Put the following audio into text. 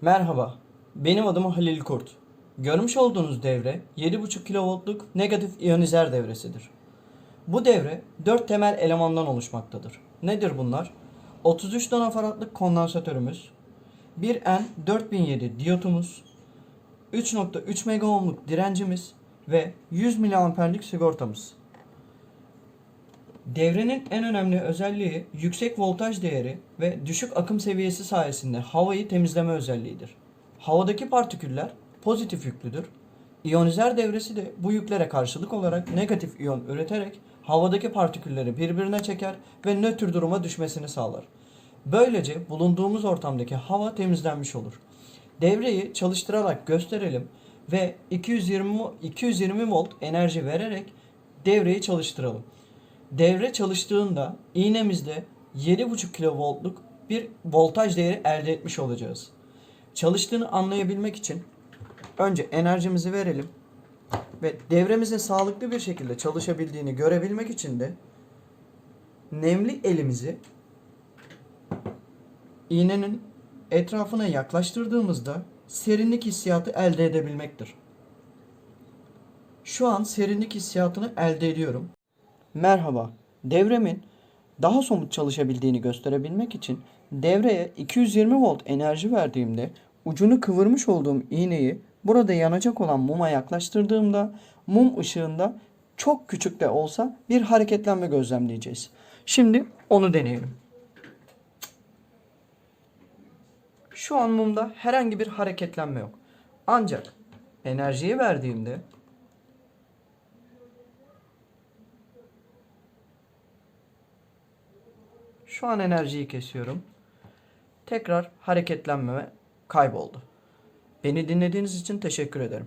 Merhaba, benim adım Halil Kurt. Görmüş olduğunuz devre 7,5 kilovoltluk negatif iyonizer devresidir. Bu devre 4 temel elemandan oluşmaktadır. Nedir bunlar? 33 nanofaradlık kondansatörümüz, 1N4007 diyotumuz, 3.3 megaohmluk direncimiz ve 100 miliamperlik sigortamız. Devrenin en önemli özelliği yüksek voltaj değeri ve düşük akım seviyesi sayesinde havayı temizleme özelliğidir. Havadaki partiküller pozitif yüklüdür. İyonizer devresi de bu yüklere karşılık olarak negatif iyon üreterek havadaki partikülleri birbirine çeker ve nötr duruma düşmesini sağlar. Böylece bulunduğumuz ortamdaki hava temizlenmiş olur. Devreyi çalıştırarak gösterelim ve 220 220 volt enerji vererek devreyi çalıştıralım. Devre çalıştığında iğnemizde 7,5 kilovoltluk bir voltaj değeri elde etmiş olacağız. Çalıştığını anlayabilmek için önce enerjimizi verelim ve devremizin sağlıklı bir şekilde çalışabildiğini görebilmek için de nemli elimizi iğnenin etrafına yaklaştırdığımızda serinlik hissiyatı elde edebilmektir. Şu an serinlik hissiyatını elde ediyorum. Merhaba. Devremin daha somut çalışabildiğini gösterebilmek için devreye 220 volt enerji verdiğimde ucunu kıvırmış olduğum iğneyi burada yanacak olan muma yaklaştırdığımda mum ışığında çok küçük de olsa bir hareketlenme gözlemleyeceğiz. Şimdi onu deneyelim. Şu an mumda herhangi bir hareketlenme yok. Ancak enerjiyi verdiğimde Şu an enerjiyi kesiyorum. Tekrar hareketlenme kayboldu. Beni dinlediğiniz için teşekkür ederim.